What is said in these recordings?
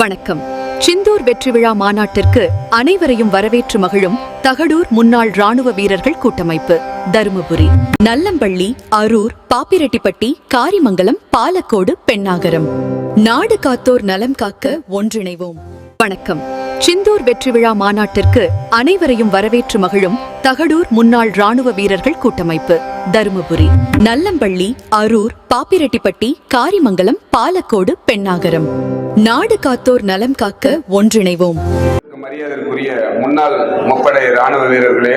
வணக்கம். சிந்தூர் வெற்றி விழா மாநாட்டிற்கு அனைவரையும் வரவேற்று மகிழும் தகடூர் முன்னாள் ராணுவ வீரர்கள் கூட்டமைப்பு. தருமபுரி நல்லம்பள்ளி அரூர் பாப்பிரெட்டிப்பட்டி காரிமங்கலம் பாலக்கோடு பெண்ணாகரம். நாடு காத்தோர் நலம் காக்க ஒன்றிணைவோம். வணக்கம். சிந்தூர் வெற்றி விழா மாநாட்டிற்கு அனைவரையும் வரவேற்று மகிழும் தகடூர் முன்னாள் ராணுவ வீரர்கள் கூட்டமைப்பு. தருமபுரி நல்லம்பள்ளி அரூர் பாப்பிரெட்டிப்பட்டி காரிமங்கலம் பாலக்கோடு பெண்ணாகரம். நாடு காத்தோர் நலம் காக்க ஒன்றிணைவோம். மரியாதைக்குரிய முன்னாள் முப்படை ராணுவ வீரர்களே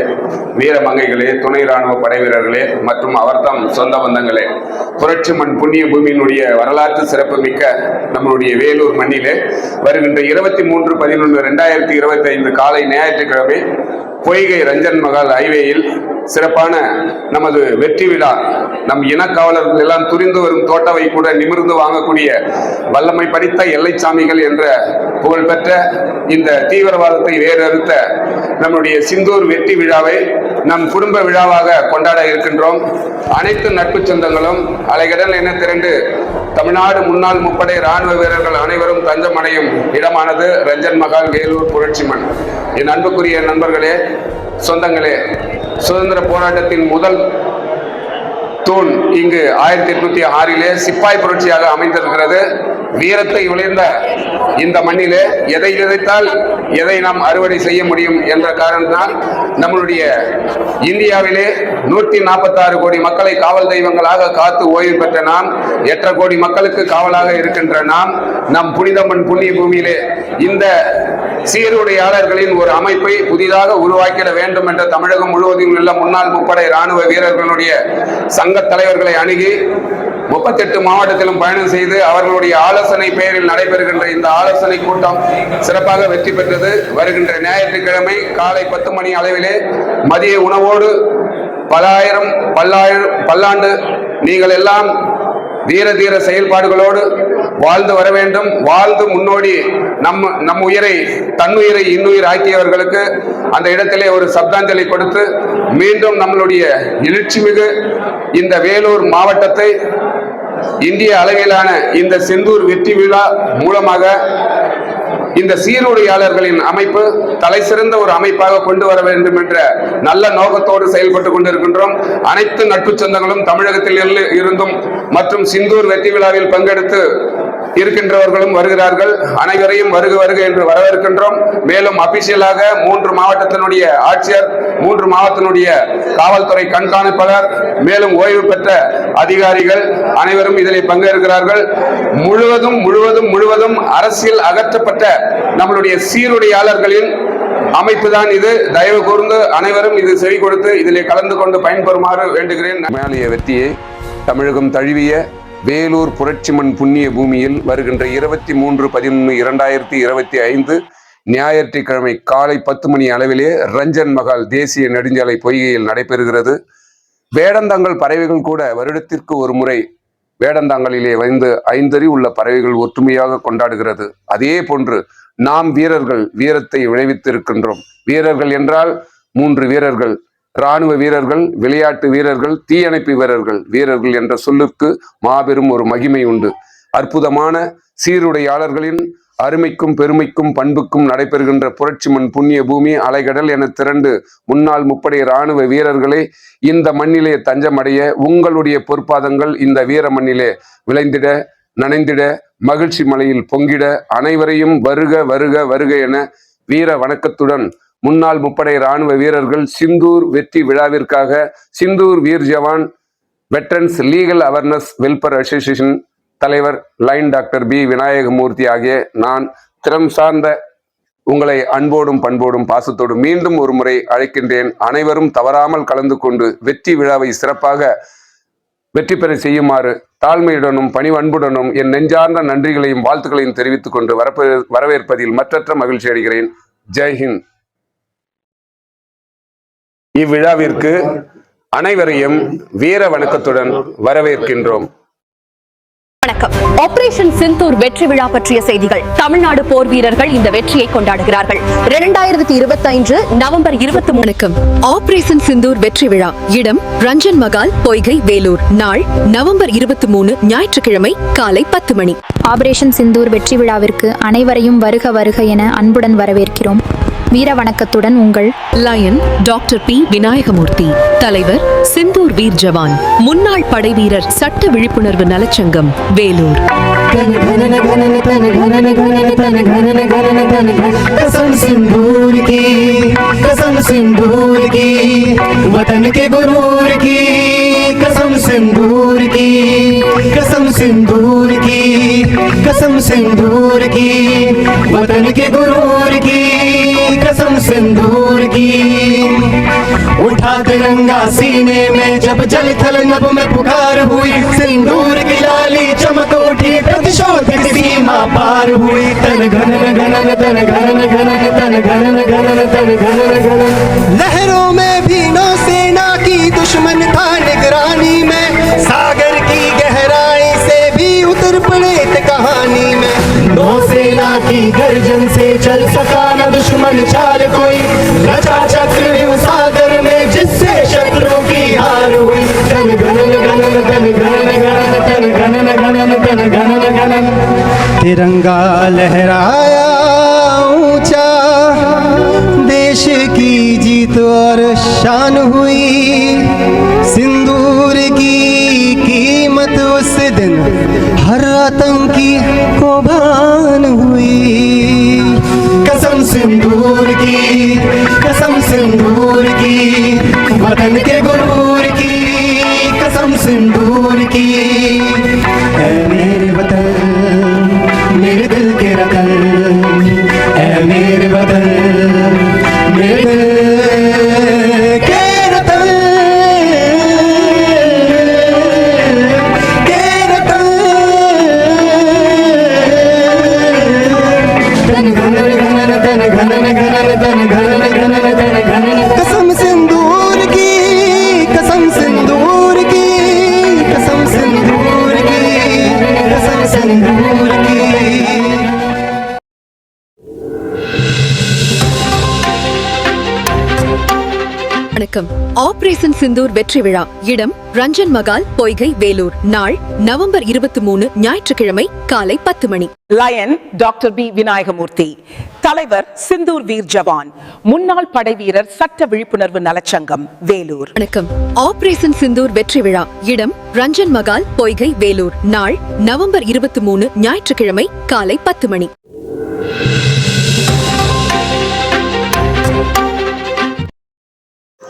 வீர மங்கைகளே துணை ராணுவ படை வீரர்களே மற்றும் அவர்தம் சொந்த பந்தங்களே புரட்சி மண் புண்ணிய பூமியினுடைய வரலாற்று சிறப்புமிக்க நம்மளுடைய வேலூர் மண்ணிலே வருகின்ற இருபத்தி மூன்று பதினொன்று ரெண்டாயிரத்தி இருபத்தி ஐந்து காலை ஞாயிற்றுக்கிழமை பொய்கை ரஞ்சன் மகால் ஹைவேயில் சிறப்பான நமது வெற்றி விழா. நம் இனக்காவலர்கள் எல்லாம் துரிந்து வரும் தோட்டவை கூட நிமிர்ந்து வாங்கக்கூடிய வல்லமை படித்த எல்லைச்சாமிகள் என்ற புகழ்பெற்ற இந்த தீவிரவாதத்தை வேறறுத்த நம்முடைய சிந்தூர் வெற்றி விழாவை நம் குடும்ப விழாவாக கொண்டாட இருக்கின்றோம். அனைத்து நட்பு சொந்தங்களும் அலைகடல் என திரண்டு தமிழ்நாடு முன்னாள் முப்படை ராணுவ வீரர்கள் அனைவரும் தஞ்சம் அடையும் இடமானது ரஞ்சன் மகால் வேலூர் புரட்சி மண் என் அன்புக்குரிய நண்பர்களே சொந்தங்களே சுதந்திர போராட்டத்தின் முதல் தூண் இங்கு ஆயிரத்தி எட்நூத்தி ஆறிலே சிப்பாய் புரட்சியாக அமைந்திருக்கிறது. வீரத்தை விளைந்த இந்த மண்ணிலே எதை விதைத்தால் எதை நாம் அறுவடை செய்ய முடியும் என்ற காரணத்தினால் நம்மளுடைய இந்தியாவிலே நூற்றி நாற்பத்தாறு கோடி மக்களை காவல் தெய்வங்களாக காத்து ஓய்வு பெற்ற நாம் எட்டரை கோடி மக்களுக்கு காவலாக இருக்கின்ற நாம் நம் புனிதம்மன் புண்ணிய பூமியிலே இந்த சீருடையாளர்களின் ஒரு அமைப்பை புதிதாக உருவாக்கிட வேண்டும் என்ற தமிழகம் முழுவதும் உள்ள முன்னாள் முப்படை ராணுவ வீரர்களுடைய சங்க தலைவர்களை அணுகி முப்பத்தெட்டு மாவட்டத்திலும் பயணம் செய்து அவர்களுடைய ஆலோசனை பெயரில் நடைபெறுகின்ற இந்த ஆலோசனை கூட்டம் சிறப்பாக வெற்றி பெற்றது. வருகின்ற ஞாயிற்றுக்கிழமை காலை பத்து மணி அளவிலே மதிய உணவோடு பலாயிரம் பல்லாயிரம் பல்லாண்டு நீங்கள் எல்லாம் தீர தீர செயல்பாடுகளோடு வாழ்ந்து வர வேண்டும். வாழ்ந்து முன்னோடி நம் நம் உயிரை தன்னுயிரை இன்னுயிர் ஆக்கியவர்களுக்கு அந்த இடத்திலே ஒரு சப்தாஞ்சலி கொடுத்து மீண்டும் நம்மளுடைய எழுச்சிமிகு இந்த வேலூர் மாவட்டத்தை இந்திய அளவிலான இந்த செந்தூர் வெற்றி விழா மூலமாக இந்த சீருடையாளர்களின் அமைப்பு தலை சிறந்த ஒரு அமைப்பாக கொண்டு வர வேண்டும் என்ற நல்ல நோக்கத்தோடு செயல்பட்டு கொண்டிருக்கின்றோம். அனைத்து நட்பு சொந்தங்களும் தமிழகத்தில் இருந்து- இருந்தும் மற்றும் சிந்தூர் வெற்றி விழாவில் பங்கெடுத்து இருக்கின்றவர்களும் வருகிறார்கள். அனைவரையும் வருக வருக என்று வரவேற்கின்றோம். மேலும் அபிஷியலாக மூன்று மாவட்டத்தினுடைய ஆட்சியர் மூன்று மாவட்டத்தினுடைய காவல்துறை கண்காணிப்பாளர் மேலும் ஓய்வு பெற்ற அதிகாரிகள் அனைவரும் இதில் பங்கேற்கிறார்கள். முழுவதும் முழுவதும் முழுவதும் அரசியல் அகற்றப்பட்ட நம்மளுடைய சீருடையாளர்களின் அமைப்பு தான் இது. தயவு கூர்ந்து அனைவரும் இது செவி கொடுத்து இதிலே கலந்து கொண்டு பயன்பெறுமாறு வேண்டுகிறேன். மேலிய வெற்றியை தமிழகம் தழுவிய வேலூர் புரட்சிமண் புண்ணிய பூமியில் வருகின்ற இருபத்தி மூன்று பதினொன்று இரண்டாயிரத்தி இருபத்தி ஐந்து ஞாயிற்றுக்கிழமை காலை பத்து மணி அளவிலே ரஞ்சன் மகால் தேசிய நெடுஞ்சாலை பொய்கையில் நடைபெறுகிறது. வேடந்தாங்கல் பறவைகள் கூட வருடத்திற்கு ஒரு முறை வேடந்தாங்கலிலே வந்து ஐந்தறி உள்ள பறவைகள் ஒற்றுமையாக கொண்டாடுகிறது. அதே போன்று நாம் வீரர்கள் வீரத்தை விளைவித்திருக்கின்றோம். வீரர்கள் என்றால் மூன்று வீரர்கள். இராணுவ வீரர்கள் விளையாட்டு வீரர்கள் தீயணைப்பு வீரர்கள் வீரர்கள் என்ற சொல்லுக்கு மாபெரும் ஒரு மகிமை உண்டு. அற்புதமான சீருடையாளர்களின் அருமைக்கும் பெருமைக்கும் பண்புக்கும் நடைபெறுகின்ற புரட்சி மண் புண்ணிய பூமி அலைகடல் என திரண்டு முன்னாள் முப்படை இராணுவ வீரர்களே இந்த மண்ணிலே தஞ்சமடைய உங்களுடைய பொற்பாதங்கள் இந்த வீர மண்ணிலே விளைந்திட நனைந்திட மகிழ்ச்சி மலையில் பொங்கிட அனைவரையும் வருக வருக வருக என வீர வணக்கத்துடன் முன்னாள் முப்படை ராணுவ வீரர்கள் சிந்தூர் வெற்றி விழாவிற்காக Sindoor Veer Jawan veterans legal awareness welfare association தலைவர் லைன் டாக்டர் பி விநாயகமூர்த்தி ஆகிய நான் திறம் சார்ந்த உங்களை அன்போடும் பண்போடும் பாசத்தோடும் மீண்டும் ஒரு முறை அழைக்கின்றேன். அனைவரும் தவறாமல் கலந்து கொண்டு வெற்றி விழாவை சிறப்பாக வெற்றி பெற செய்யுமாறு தாழ்மையுடனும் பணிவன்புடனும் என் நெஞ்சார்ந்த நன்றிகளையும் வாழ்த்துக்களையும் தெரிவித்துக் கொண்டு வரப்ப வரவேற்பதில் மற்றற்ற மகிழ்ச்சி அடைகிறேன். ஜெய்ஹிந்த் இவ்விழாவிற்கு அனைவரையும் வீர வணக்கத்துடன் வரவேற்கின்றோம். வணக்கம். ஆபரேஷன் சிந்தூர் வெற்றி விழா பற்றிய செய்திகள். தமிழ்நாடு போர் வீரர்கள் இந்த வெற்றியை கொண்டாடுகிறார்கள். இரண்டாயிரத்தி இருபத்தி ஐந்து நவம்பர் இருபத்தி வணக்கம் ஆபரேஷன் சிந்தூர் வெற்றி விழா. இடம் ரஞ்சன் மகால் பொய்கை வேலூர். நாள் நவம்பர் இருபத்தி மூணு ஞாயிற்றுக்கிழமை காலை பத்து மணி. ஆபரேஷன் சிந்தூர் வெற்றி விழாவிற்கு அனைவரையும் வருக வருக என அன்புடன் வரவேற்கிறோம். வீர வணக்கத்துடன் உங்கள் லயன் டாக்டர் பி விநாயகமூர்த்தி தலைவர் சிந்தூர் வீர் ஜவான் முன்னாள் படைவீரர் சட்ட விழிப்புணர்வு நலச்சங்கம் வேலூர் कसम सिंदूर की कसम सिंदूर की वतन के गुरूर की कसम सिंदूर की कसम सिंदूर की कसम सिंदूर की वतन के गुरूर की कसम सिंदूर की। उठा तिरंगा सीने में, जब जल थल नभ में पुकार हुई, सिंदूर की लाली चमक उठी प्रतिशोध सीमा पार हुई। तन घन घनन तन घन घनन तन घन घन तन घन घन। लहरों में भी नौसेना की दुश्मन था नौसेना की गर्जन से चल सका न दुश्मन चाल कोई। रचा चक्र सागर में जिससे शत्रु की हार हुई। तन घनन घनन तन घनन घनन तन घनन घनन तन घनन घनन तिरंगा लहराया ऊँचा। देश की जीत और शान हुई। कसम सिंदूर की வணக்கம். ஆபரேஷன் சிந்தூர் வெற்றி விழா. இடம் ரஞ்சன் மகால் பொய்கை வேலூர். நாள் நவம்பர் இருபத்தி மூணு ஞாயிற்றுக்கிழமை காலை பத்து மணி. Lion doctor P Vinayagamoorthy. தலைவர் சிந்தூர் வீர் ஜவான். முன்னாள் படைவீரர் சட்ட விழிப்புணர்வு நலச்சங்கம் வேலூர். வணக்கம். ஆபரேஷன் சிந்தூர் வெற்றி விழா. இடம் ரஞ்சன் மகால் பொய்கை வேலூர். நாள் நவம்பர் இருபத்தி மூணு ஞாயிற்றுக்கிழமை காலை பத்து மணி.